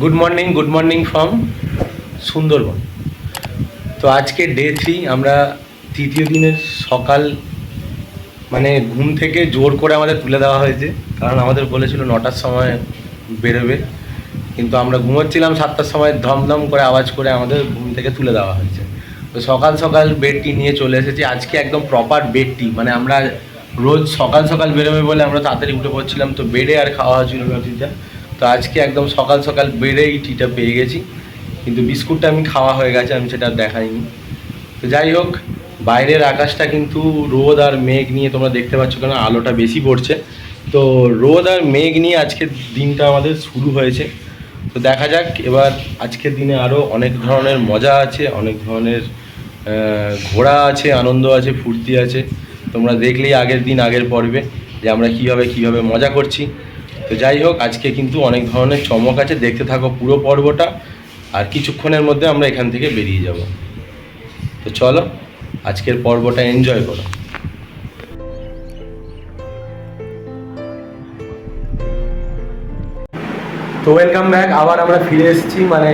Good morning good morning from Sundarban তো আজকে day three আমরা তৃতীয় দিনের সকাল মানে ঘুম থেকে জোর করে আমাদের তুলে দেওয়া হয়েছে। কারণ আমাদের বলেছিল নটার সময় বেরোবে। কিন্তু আমরা ঘুমোচ্ছিলাম সাতটার সময়, ধমধম করে আওয়াজ করে আমাদের ঘুম থেকে তুলে দেওয়া হয়েছে। তো সকাল সকাল বেডটি নিয়ে চলে এসেছি। আজকে একদম প্রপার বেডটি মানে আমরা রোজ সকাল সকাল বেরোবে বলে আমরা তাড়াতাড়ি উঠে পড়ছিলাম, তো বেডে আর খাওয়া হয়েছিল না টিটা। তো আজকে একদম সকাল সকাল বেডেই টিটা পেয়ে গেছি। কিন্তু বিস্কুটটা আমি খাওয়া হয়ে গেছে, আমি সেটা দেখাইনি। তো যাই হোক, বাইরের আকাশটা কিন্তু রোদ আর মেঘ নিয়ে তোমরা দেখতে পাচ্ছ কেন, আলোটা বেশি পড়ছে। তো রোদ আর মেঘ নিয়ে আজকের দিনটা আমাদের শুরু হয়েছে। তো দেখা যাক, এবার আজকের দিনে আরও অনেক ধরনের মজা আছে, অনেক ধরনের ঘোরা আছে, আনন্দ আছে, ফুর্তি আছে। তোমরা দেখলেই আগের দিন, আগের পর্বে যে আমরা কীভাবে কীভাবে মজা করছি। তো যাই হোক, আজকে কিন্তু অনেক ধরনের চমক আছে। দেখতে থাকো পুরো পর্বটা আর কিছুক্ষণের মধ্যে আমরা এখান থেকে বেরিয়ে যাব। তো চলো, আজকের পর্বটা এনজয় করো। তো ওয়েলকাম ব্যাক আবার আমরা ফিরে এসেছি। মানে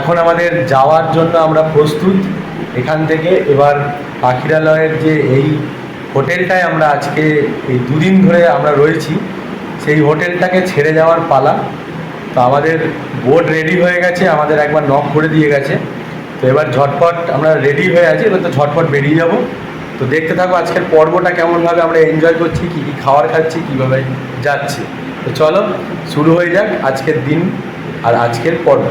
এখন আমাদের যাওয়ার জন্য আমরা প্রস্তুত। এখান থেকে এবার পাখিরালয়ের যে এই হোটেলটায় আমরা আজকে এই দুদিন ধরে আমরা রয়েছি। সেই হোটেলটাকে ছেড়ে যাওয়ার পালা। তো আমাদের বোট রেডি হয়ে গেছে, আমাদের একবার নক করে দিয়ে গেছে। তো এবার ঝটপট আমরা রেডি হয়ে আছি, এবার তো ঝটপট বেরিয়ে যাব। তো দেখতে থাকো আজকের পর্বটা কেমনভাবে আমরা এনজয় করছি, কী কী খাবার খাচ্ছি, কীভাবে যাচ্ছি। তো চলো, শুরু হয়ে যাক আজকের দিন আর আজকের পর্ব।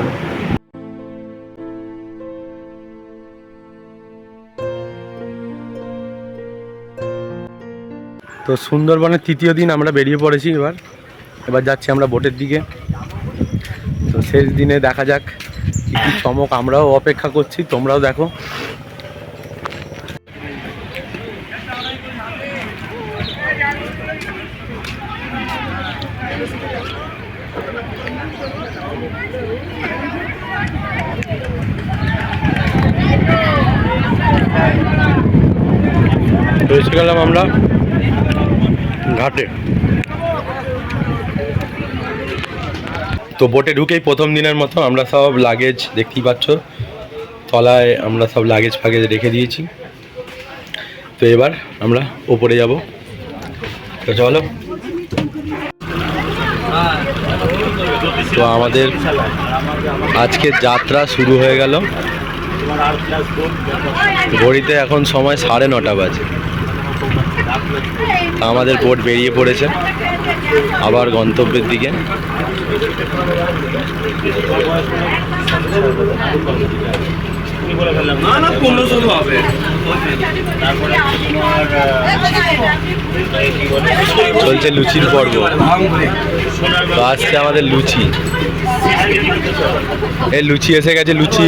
তো সুন্দরবনের তৃতীয় দিন আমরা বেরিয়ে পড়েছি এবার। এবার যাচ্ছি আমরা বোটের দিকে। তো শেষ দিনে দেখা যাক কী চমক আমরাও অপেক্ষা করছি, তোমরাও দেখো। গেলাম আমরা। ঘাটে। তো বোটে ঢুকেই প্রথম দিনের মতো আমরা সব লাগেজ দেখতেই পাচ্ছ। তলায় আমরা সব লাগেজ ফাগেজ রেখে দিয়েছি। তো এবার আমরা ওপরে যাব। তো চলো। তো আমাদের আজকের যাত্রা শুরু হয়ে গেল। ঘড়িতে এখন সময় সাড়ে নটা বাজে। আমাদের বোট বেরিয়ে পড়েছে। আবার গন্তব্যের দিকে। চলছে লুচির পর্ব। তো আজকে আমাদের লুচি। এই লুচি এসে গেছে লুচি।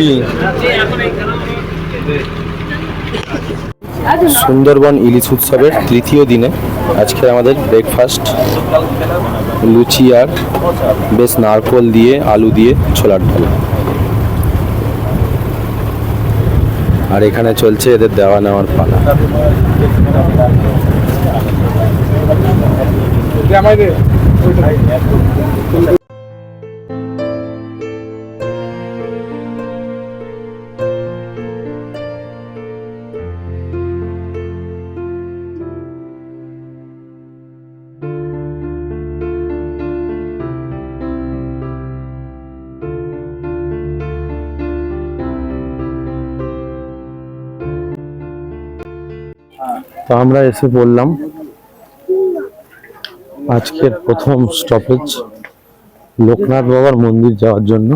সুন্দরবন ইলিশ উৎসবের তৃতীয় দিনে আজকে আমাদের ব্রেকফাস্ট লুচি আর বেশ নারকোল দিয়ে, আলু দিয়ে ছোলার ডাল। আর এখানে চলছে এদের দেওয়া নেওয়ার পালা। তো আমরা এসে পড়লাম আজকের প্রথম স্টপেজ লোকনাথ বাবার মন্দির যাওয়ার জন্য।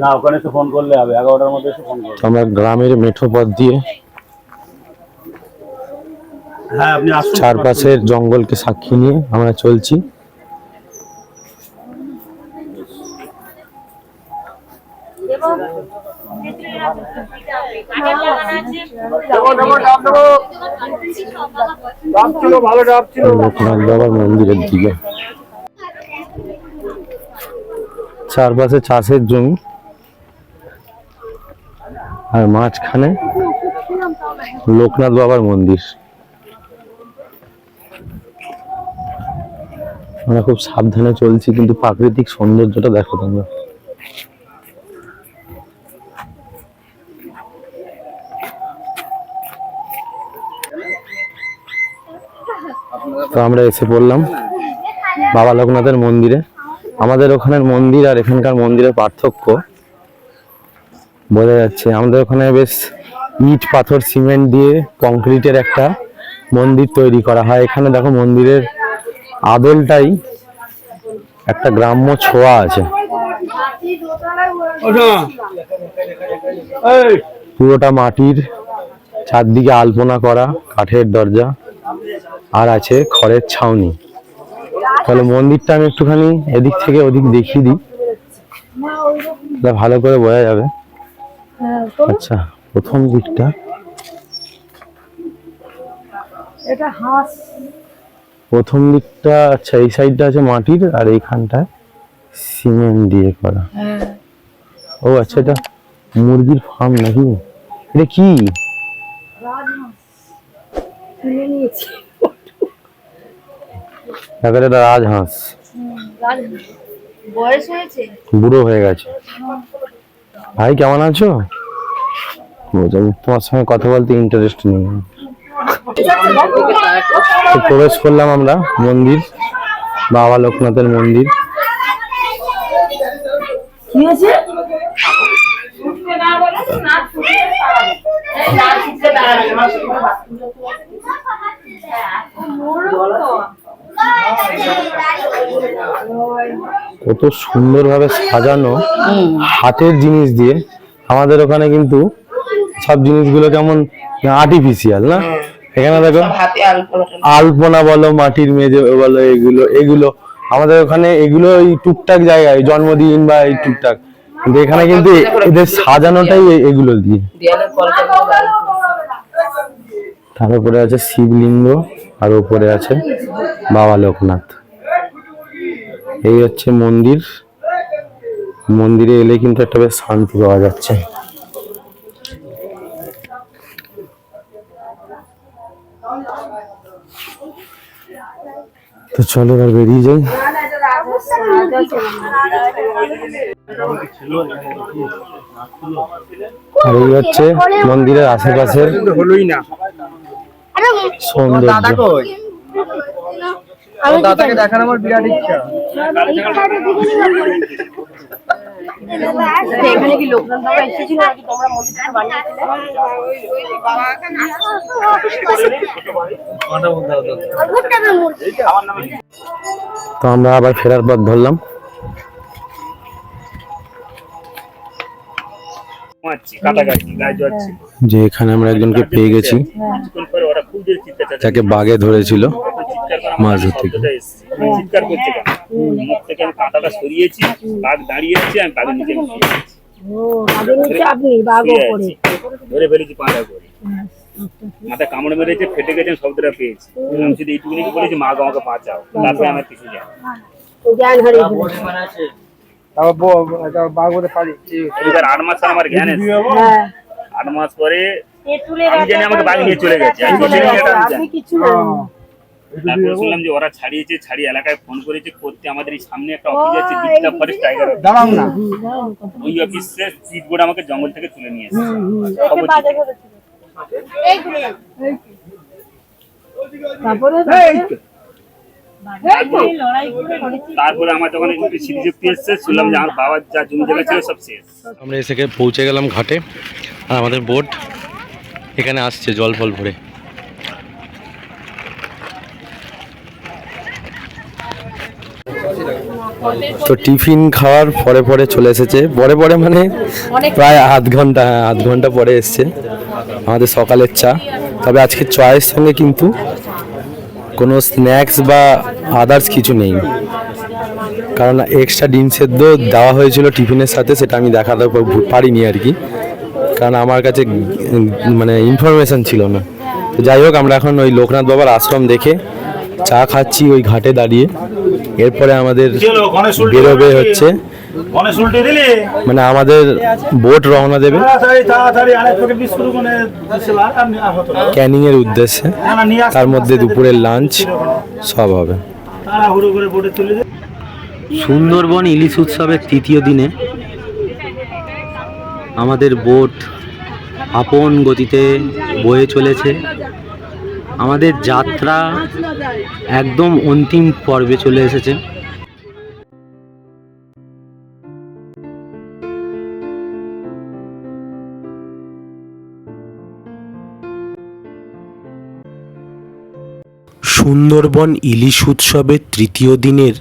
না ওখানে এসে ফোন করলে হবে এগারোটার মধ্যে এসে ফোন করবে। আমরা গ্রামের মেঠো পথ দিয়ে হ্যাঁ আপনি আসুন। চারপাশের জঙ্গলকে সাক্ষী নিয়ে আমরা চলছি। ছিল লোকনাথ বাবার মন্দিরের দিকে। চারপাশে চাষের জমি আর মাঝখানে লোকনাথ বাবার মন্দির। আমরা খুব সাবধানে চলছি, কিন্তু প্রাকৃতিক সৌন্দর্যটা দেখো তোমরা। তো আমরা এসে পড়লাম বাবা লোকনাথের মন্দিরে। আমাদের ওখানের মন্দির আর এখানকার মন্দিরের পার্থক্য বোঝা যাচ্ছে। আমাদের ওখানে বেশ ইট পাথর সিমেন্ট দিয়ে কংক্রিটের একটা মন্দির তৈরি করা হয়। এখানে দেখো মন্দিরের আদলটাই একটা গ্রাম্য ছোঁয়া আছে। পুরোটা মাটির চারদিকে আলপনা করা কাঠের দরজা। আর আছে খড়ের ছাউনি। তাহলে মন্দিরটা আমি একটুখানি এদিক থেকে ওদিক দেখিয়ে দিই। ভালো করে বোঝা যাবে। আচ্ছা প্রথম দিকটা। এটা হাঁস। প্রথম দিকটা আচ্ছা এই সাইডটা আছে মাটির আর এইখানটায় সিমেন্ট দিয়ে করা। হ্যাঁ। ও আচ্ছা এটা মুরগির ফার্ম নাকি? এটা কি? রাজহাঁস। কিনে নিয়েছি। দেখো এটা রাজহাঁস। রাজহাঁস বয়স হয়েছে? বুড়ো হয়ে গেছে। ভাই কেমন আছো? তোমার সঙ্গে কথা বলতে ইন্টারেস্ট নেই। তো প্রবেশ করলাম আমরা মন্দির বাবা লোকনাথের মন্দির। কি কত সুন্দরভাবে সাজানো হাতের জিনিস দিয়ে। আমাদের ওখানে কিন্তু সব জিনিসগুলো কেমন আর্টিফিশিয়াল না? এখানে দেখো আলপনা আলপনা বলো মাটির মেঝে বলো এগুলো এগুলো। আমাদের ওখানে এগুলো এই টুকটাক জায়গায় জন্মদিন বা এই টুকটাক। কিন্তু এখানে কিন্তু এদের সাজানোটাই এগুলো দিয়ে। দেয়ালের কলকা তার উপরে আছে শিবলিঙ্গ। আর উপরে আছে বাবা লোকনাথ। এই হচ্ছে মন্দির। মন্দিরে এলে কিন্তু একটা বেশ শান্তি পাওয়া যাচ্ছে। তো চলো এবার বেরিয়ে যাই। আর এই হচ্ছে মন্দিরের আশেপাশের সৌন্দর্য। দাদাকে দেখার আমার বিরাট ইচ্ছা। এখানে কি লোকনাথ বাবা এসেছিল নাকি? তোমরা মন্দিরটা বানিয়েছিলে? তো আমরা আবার ফেরার পথ ধরলাম। যে এখানে আমরা একজনকে পেয়ে গেছি যাকে বাগে ধরেছিল চিৎকার মাছ ধরতে চিৎকার করছে মুখ থেকে আমি কাঁটাটা সরিয়েছি বাঘ দাঁড়িয়ে আছে আমি বাঘের নিচে। ধরে ফেলেছি করে মাথা কামড়ে মেরেছে ফেটে গেছে আমি শব্দটা পেয়েছি। আমি শুধু এইটুকুনি বলেছি মা গো আমাকে বাঁচাও। তারপরে আমার কিছু যায় এবার আট মাস আমার জ্ঞান এসেছে। হ্যাঁ আট মাস পরে আমি জানি আমাকে বাঘ নিয়ে চলে গেছে। আমি। কিছু তারপরে শুনলাম যে ওরা ছাড়িয়েছে ছাড়িয়ে এলাকায় ফোন করেছে করতে আমাদের এই সামনে একটা অফিস আছে বিদ্যা ফরেস্ট টাইগার দাঁড়াও না। ওই অফিসে সিট বোর্ড আমাকে জঙ্গল থেকে তুলে নিয়ে এসেছে। তারপরে তারপরে আমার যখন একটু স্মৃতিশক্তি এসছে শুনলাম যে আমার বাবার যা জমি জায়গা ছিল সব শেষ। আমরা এসে পৌঁছে গেলাম ঘাটে আর আমাদের বোট এখানে আসছে জল ফল ভরে। তো টিফিন খাওয়ার পরে পরে চলে এসেছে। পরে পরে মানে প্রায় আধ ঘণ্টা হ্যাঁ, আধ ঘণ্টা পরে এসছে। আমাদের সকালের চা। তবে আজকে চায়ের সঙ্গে কিন্তু কোনো স্ন্যাক্স বা আদার্স কিছু নেই। কারণ এক্সট্রা ডিম সেদ্ধ দেওয়া হয়েছিল টিফিনের সাথে সেটা আমি দেখাতে পারিনি আর কি। কারণ আমার কাছে মানে ইনফরমেশন ছিল না। তো যাই হোক আমরা এখন ওই লোকনাথ বাবার আশ্রম দেখে চা খাচ্ছি ওই ঘাটে দাঁড়িয়ে। এরপরে আমাদের বেরোবে হচ্ছে মানে আমাদের বোট রওনা দেবে। ক্যানিং এর উদ্দেশ্যে। তার মধ্যে দুপুরের লাঞ্চ সব হবে। সুন্দরবন ইলিশ উৎসবের তৃতীয় দিনে আমাদের বোট আপন গতিতে বয়ে চলেছে। আমাদের যাত্রা একদম অন্তিম পর্বে চলে এসেছে। সুন্দরবন ইলিশ উৎসবের তৃতীয় দিনের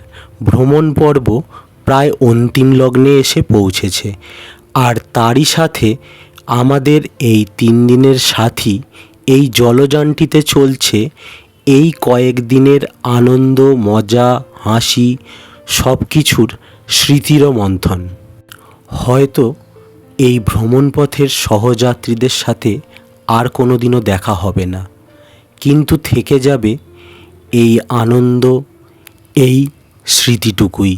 ভ্রমণ পর্ব প্রায় অন্তিম লগ্নে এসে পৌঁছেছে। আর তারই সাথে আমাদের এই তিন দিনের সাথী এই জলযানটিতে চলছে এই কয়েকদিনের আনন্দ, মজা, হাসি সব কিছুর স্মৃতির মন্থন। হয়তো এই ভ্রমণপথের সহযাত্রীদের সাথে আর কোনো দিনও দেখা হবে না। কিন্তু থেকে যাবে এই আনন্দ এই স্মৃতিটুকুই।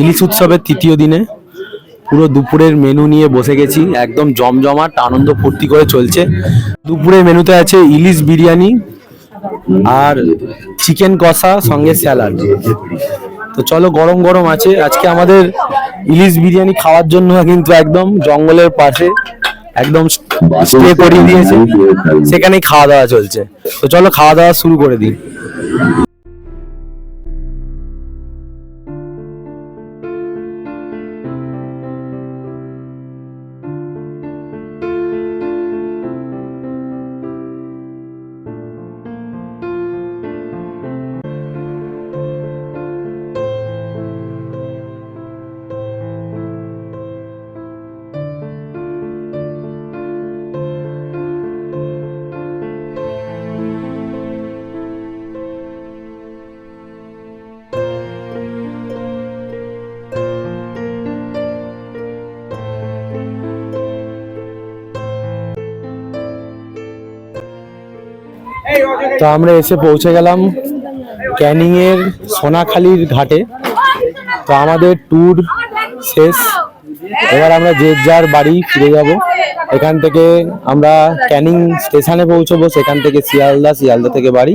ইলিশ উৎসবের তৃতীয় দিনে পুরো দুপুরের মেনু নিয়ে বসে গেছি একদম জমজমাট আনন্দ ফুর্তি করে চলছে। দুপুরের মেনুতে আছে ইলিশ বিরিয়ানি আর চিকেন কষা সঙ্গে স্যালাড তো চলো গরম গরম আছে আজকে আমাদের ইলিশ বিরিয়ানি খাওয়ার জন্য কিন্তু একদম জঙ্গলের পাশে একদম স্টে করিয়ে দিয়েছে। সেখানেই খাওয়া দাওয়া চলছে। তো চলো খাওয়া দাওয়া শুরু করে দিই। তো আমরা এসে পৌঁছে গেলাম ক্যানিং এর সোনাখালীর ঘাটে। তো আমাদের ট্যুর শেষ। এবার আমরা যে যার বাড়ি ফিরে যাব। এখান থেকে আমরা ক্যানিং স্টেশনে পৌঁছবো, সেখান থেকে শিয়ালদা শিয়ালদা থেকে বাড়ি।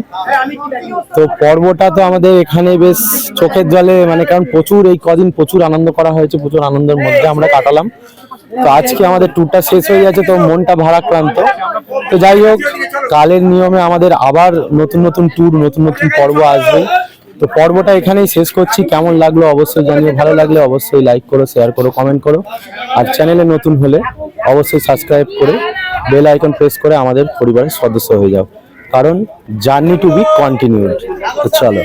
তো পর্বটা তো আমাদের এখানে বেশ চোখের জলে মানে কারণ প্রচুর, এই কদিন প্রচুর আনন্দ করা হয়েছে, প্রচুর আনন্দের মধ্যে আমরা কাটালাম। তো আজকে আমাদের ট্যুরটা শেষ হয়ে যাচ্ছে তো মনটা ভারাক্রান্ত। তো যাই হোক, কালের নিয়মে আমাদের আবার নতুন নতুন ট্যুর নতুন নতুন পর্ব আসবে। তো পর্বটা এখানেই শেষ করছি। কেমন লাগল অবশ্যই জানিও, ভালো লাগলে অবশ্যই লাইক করো শেয়ার করো কমেন্ট করো। আর চ্যানেলে নতুন হলে অবশ্যই সাবস্ক্রাইব করে বেল আইকন প্রেস করে আমাদের পরিবারের সদস্য হয়ে যাও। কারণ জার্নি টু বি কন্টিনিউড তো চলো।